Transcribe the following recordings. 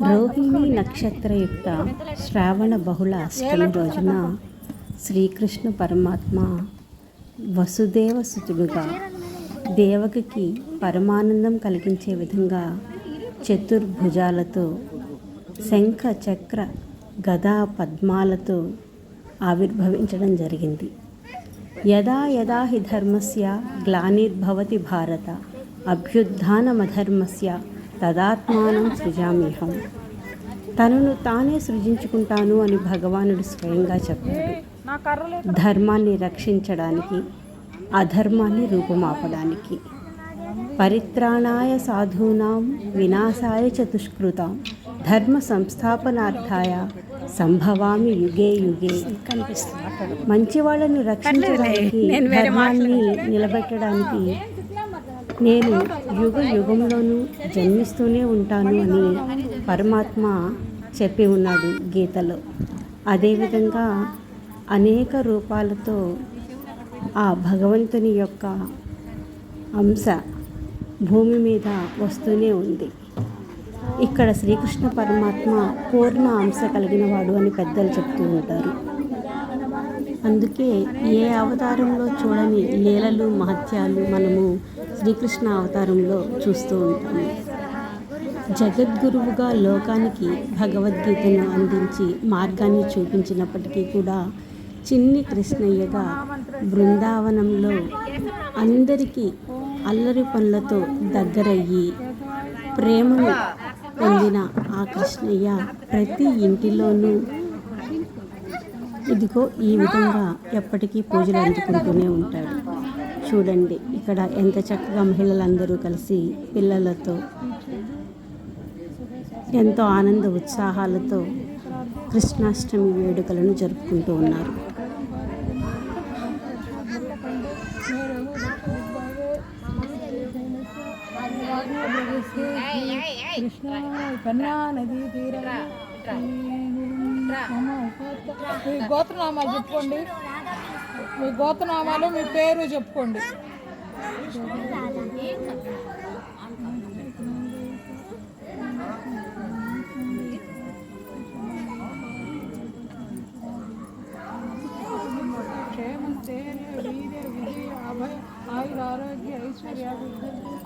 రోహిణి నక్షత్రయుక్త శ్రావణ బహుళ అష్టమి రోజున శ్రీకృష్ణ పరమాత్మ వసుదేవ సుతుడుగా దేవకికి పరమానందం కలిగించే విధంగా చతుర్భుజాలతో శంఖ చక్ర గదా పద్మాలతో ఆవిర్భవించడం జరిగింది. యదా యదా హి ధర్మస్య గ్లానిర్భవతి భారత అభ్యుత్థానమధర్మస్య తదాత్మానం సృజామ్యహం. తనను తానే సృజించుకుంటాను అని భగవానుడు స్వయంగా చెప్పాడు. ధర్మాన్ని రక్షించడానికి అధర్మాన్ని రూపుమాపడానికి. పరిత్రాణాయ సాధూనాం వినాశాయ చ దుష్కృతాం ధర్మ సంస్థాపనార్థాయ సంభవామి యుగే యుగే. మంచి వాళ్ళను రక్షించడానికి ధర్మాన్ని నిలబెట్టడానికి నేను యుగ యుగంలోనూ జన్మిస్తూనే ఉంటాను అని పరమాత్మ చెప్పి ఉన్నాడు గీతలో. అదేవిధంగా అనేక రూపాలతో ఆ భగవంతుని యొక్క అంశ భూమి మీద వస్తూనే ఉంది. ఇక్కడ శ్రీకృష్ణ పరమాత్మ పూర్ణ అంశ కలిగిన వాడు అని పెద్దలు చెప్తూ ఉంటారు. అందుకే ఏ అవతారంలో చూడని లీలలు మహత్యాలు మనము శ్రీకృష్ణ అవతారంలో చూస్తూ ఉంటాము. జగద్గురువుగా లోకానికి భగవద్గీతను అందించి మార్గాన్ని చూపించినప్పటికీ కూడా చిన్ని కృష్ణయ్యగా బృందావనంలో అందరికీ అల్లరి పనులతో దగ్గరయ్యి ప్రేమను పొందిన ఆ కృష్ణయ్య ప్రతి ఇంటిలోనూ ఇదిగో ఈ విధంగా ఎప్పటికీ పూజలు అందుకుంటూనే ఉంటాడు. చూడండి. ఇక్కడ ఎంత చక్కగా మహిళలందరూ కలిసి పిల్లలతో ఎంతో ఆనంద ఉత్సాహాలతో కృష్ణాష్టమి వేడుకలను జరుపుకుంటూ ఉన్నారు. కృష్ణ కన్యా గోత్రనామాలు చెప్పుకోండి. మీ గోత్రనామాలు మీ పేరు చెప్పుకోండి. క్షేమం స్థైర్య వీరే విజయ అభయ ఆయుర ఆరోగ్య ఐశ్వర్యాభివృద్ధి.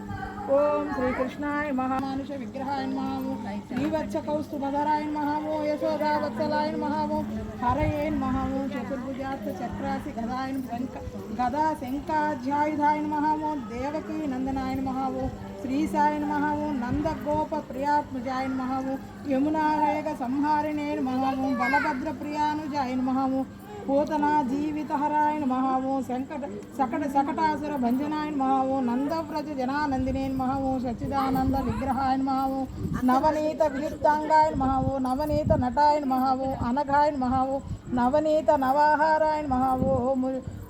ఓం శ్రీకృష్ణాయ మహామానుష విగ్రహాయ మహాము శ్రీవత్స కౌస్తుభధరాయ మహాము యశోదావత్సలాయ మహాము హరయేన్ మహాము చతుర్భుజార్థ చక్రాసి గదాయ శంక గదా శంకాధ్యాయుధాయ మహాము దేవకీ నందనాయ మహాము శ్రీసాయ మహాము నందగోప ప్రియాత్మజాయ మహాము యమునారేగ సంహారిణే మహాము బలభద్ర ప్రియానుజాయ మహాము పూతన జీవితహరాయ మహావో శంకట సకట శకటాసుర భంజనాయ మహావో నందవ్రజ జనానందినే మహావో సచ్చిదానంద విగ్రహాయ మహావో నవనీత విలుప్తాంగాయ మహావో నవనీత నటాయ మహావో అనఘాయ మహావో నవనీత నవాహారాయణ మహావో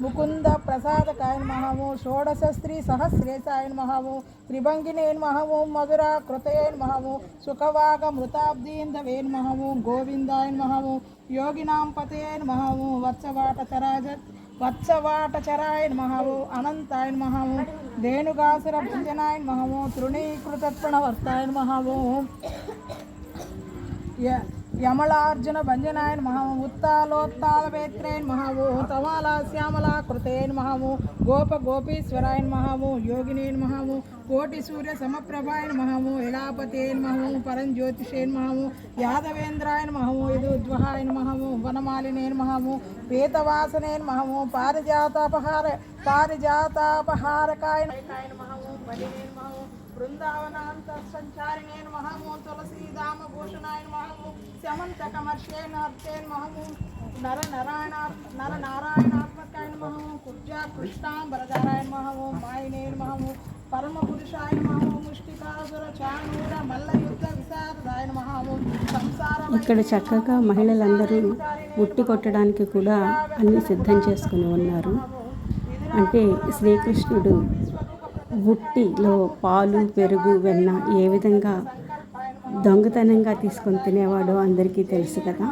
ముకుంద ప్రసాదకాయ మహావో షోడశస్త్రీ స్త్రీ సహస్రేశాయ మహావో త్రిభంగినేన్ మహావో మధుర కృతయేన్ మహావో సుఖవాగ మృతాబ్దీందవేన్ మహావో గోవిందాయన్ మహావో యోగినాం పతయేన్ మహావో వత్సవాట చరాజ వత్సవాట చరాయన్ మహావో అనంతాయన్ మహావో ధేనుగాసుర భుజనాయన్ మహావో తృణీకృత ప్రణవర్తాయన్ మహావో య- యమలార్జున భంజనాయన్ మహము ఉత్తాలోత్తాలవేత్రేన్ మహము మహాము తమాలా శ్యామల కృతేన్ మహము గోప గోపీశ్వరాయన్ మహము యోగినేన్ మహము కోటి సూర్య సమప్రభాయన్ మహాము ఇలాపతేన్ మహాము పరంజ్యోతిషేన్ మహము యాదవేంద్రాయన్ మహము యదుద్వహాయన్ మహము వనమాలినేన్ మహము పీతవాసనేన్ మహము పారిజాతాపహార పారిజాతాపహారకాయన్ మహము బలినేన్ మహాము బృందావనాంత సంచారిణేన్ మహము తులసీదామ భూషణాయన్ మహాము శమంతకమర్షేణ అర్చేన్ మహము నర నారాయణ నర నారాయణాత్మకాయన మహము కుర్జా కృష్ణాంబరధారాయణ మహము మాయనేన్ మహము పరమ పురుషాయన మహము ముష్టికాసుర చాణూర మల్లయుద్ధ విశారదాయన మహాము ఇక్కడ చక్కగా మహిళలందరూ ఉట్టి కొట్టడానికి కూడా అన్ని సిద్ధం చేసుకుని ఉన్నారు. అంటే శ్రీకృష్ణుడు ఉట్టిలో పాలు పెరుగు వెన్న ఏ విధంగా దొంగతనంగా తీసుకొని తినేవాడో అందరికీ తెలుసు కదా.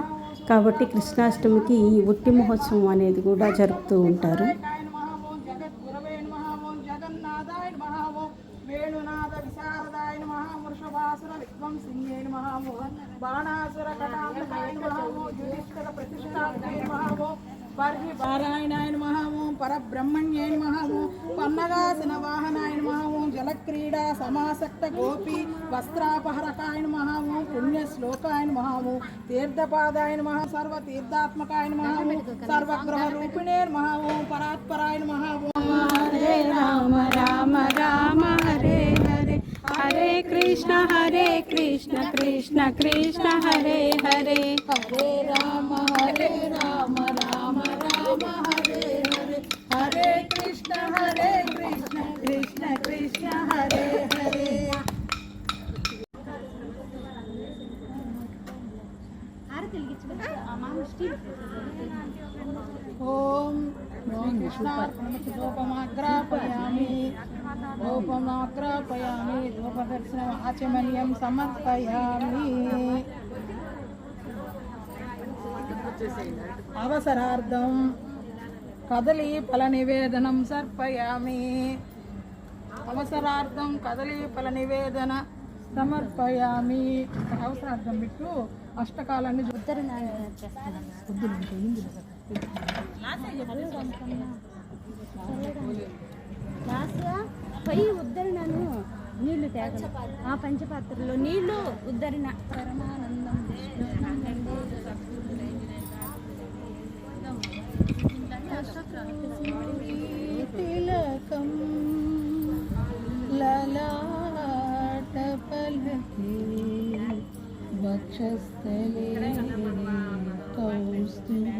కాబట్టి కృష్ణాష్టమికి ఈ ఉట్టి మహోత్సవం అనేది కూడా జరుపుతూ ఉంటారు. వేణునాథ విశారదాయ మహా వృషభాసుర బాణాసుర యుధిష్ఠిర ప్రతిష్టాయ పర్హి పారాయణాయ మహామో పరబ్రహ్మణ్యాయ మహామో పన్నగాసన వాహనాయ మహామో జలక్రీడా సమాసక్త గోపి వస్త్రాపహరకాయ మహామో పుణ్యశ్లోకాయ మహామో తీర్థపాదాయ మహా సర్వ తీర్థాత్మకాయ మహామో సర్వగ్రహ రూపిణే మహామో పరాత్పరాయ మహామో హరే రామ రామ రామ హరే హరే హరే కృష్ణ హరే కృష్ణ కృష్ణ కృష్ణ హరే హరే హరే రామ హరే రామ రామ రామ హరే హరే కృష్ణ హరే కృష్ణ కృష్ణ కృష్ణ హరే హరే. ఓం ధూపమాగ్రాపయామి ధూపమాగ్రాపయామి ధూపదర్శనం ఆచమనీయం సమర్పయామి. అవసరార్థం కదలి ఫల నివేదనం సమర్పయామి. అవసరార్థం కదలి ఫల నివేదన సమర్పయామి అవసరార్థం బిట్టు అష్టకాలన్నీ పోయి ఉద్ధరణను నీళ్ళు తేగల. ఆ పంచపాత్రలో నీళ్ళు ఉద్ధరణ. పరమానందం తిలకం లలాట పలకే వక్షస్థలే కౌస్తుభం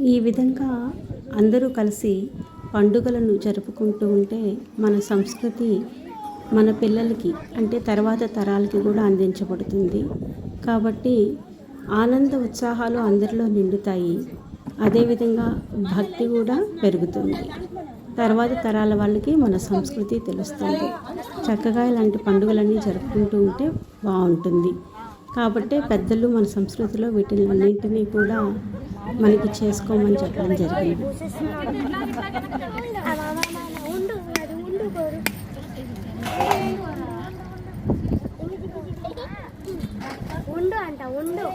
ఈ విధంగా అందరూ కలిసి పండుగలను జరుపుకుంటూ ఉంటే మన సంస్కృతి మన పిల్లలకి అంటే తర్వాత తరాలకి కూడా అందించబడుతుంది. కాబట్టి ఆనంద ఉత్సాహాలు అందరిలో నిండుతాయి. అదేవిధంగా భక్తి కూడా పెరుగుతుంది. తర్వాత తరాల వాళ్ళకి మన సంస్కృతి తెలుస్తుంది. చక్కగా ఇలాంటి పండుగలన్నీ జరుపుకుంటూ ఉంటే బాగుంటుంది. కాబట్టి పెద్దలు మన సంస్కృతిలో వీటిని అన్నింటినీ కూడా మనకి చేసుకోమని చెప్పడం జరిగింది. ఉండు అంట ఉండు.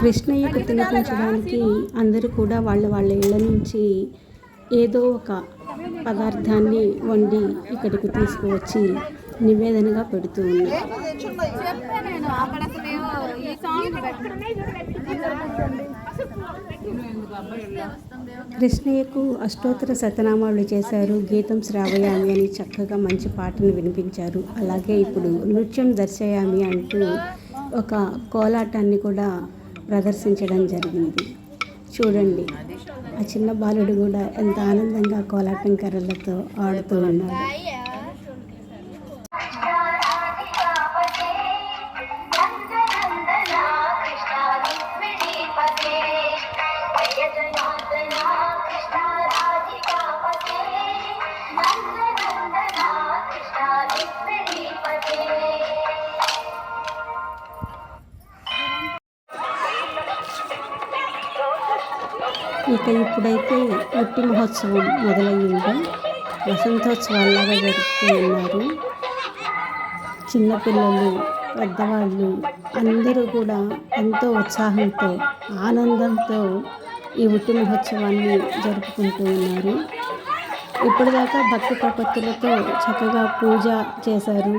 కృష్ణయ్యకు తినిపించడానికి అందరూ కూడా వాళ్ళ వాళ్ళ ఇళ్ళ నుంచి ఏదో ఒక పదార్థాన్ని వండి ఇక్కడికి తీసుకువచ్చి నివేదనగా పెడుతూ కృష్ణయ్యకు అష్టోత్తర శతనామాలు చేశారు. గీతం శ్రావయామి అని చక్కగా మంచి పాటను వినిపించారు. అలాగే ఇప్పుడు నృత్యం దర్శయామి అంటూ ఒక కోలాటాన్ని కూడా ప్రదర్శించడం జరిగింది. చూడండి ఆ చిన్న బాలుడు కూడా ఎంత ఆనందంగా కోలాటం కర్రలతో ఆడుతూ ఉన్నాడు. ఇక ఇప్పుడైతే మట్టి మహోత్సవం మొదలయ్యిందో. వసంతోత్సవాల్లాగా జరుపుతూ ఉన్నారు. చిన్నపిల్లలు పెద్దవాళ్ళు అందరూ కూడా ఎంతో ఉత్సాహంతో ఆనందంతో ఈ ఉట్టి మహోత్సవాన్ని జరుపుకుంటూ ఉన్నారు. ఇప్పటిదాకా భక్తి ప్రపత్తులతో చక్కగా పూజ చేశారు.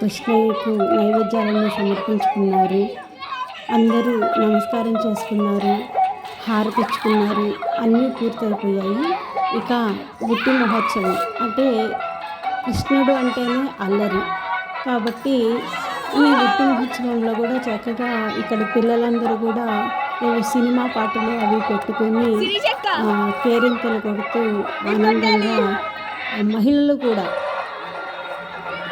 కృష్ణయ్యకు నైవేద్యాలను సమర్పించుకున్నారు. అందరూ నమస్కారం చేసుకున్నారు. హారతిచ్చుకున్నారు అన్నీ పూర్తయిపోయాయి. ఇక ఉట్టి మహోత్సవం అంటే కృష్ణుడు అంటేనే అల్లరి. కాబట్టి ఈ ఉట్టి మహోత్సవంలో కూడా చక్కగా ఇక్కడ పిల్లలందరూ కూడా సినిమా పాటలు అవి పెట్టుకొని కేరింతలు కొడుతూ ఆనందంగా మహిళలు కూడా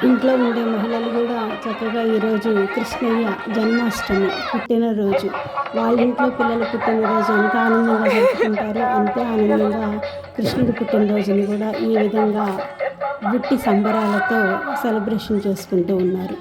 ఇంట్లో ఉండే మహిళలు కూడా చక్కగా ఈరోజు కృష్ణయ్య జన్మాష్టమి పుట్టినరోజు. వాళ్ళ ఇంట్లో పిల్లలు పుట్టినరోజు ఎంత ఆనందంగా జరుపుకుంటారో అంతే ఆనందంగా కృష్ణుడి పుట్టినరోజుని కూడా ఈ విధంగా బుట్టి సంబరాలతో సెలబ్రేషన్ చేసుకుంటూ ఉన్నారు.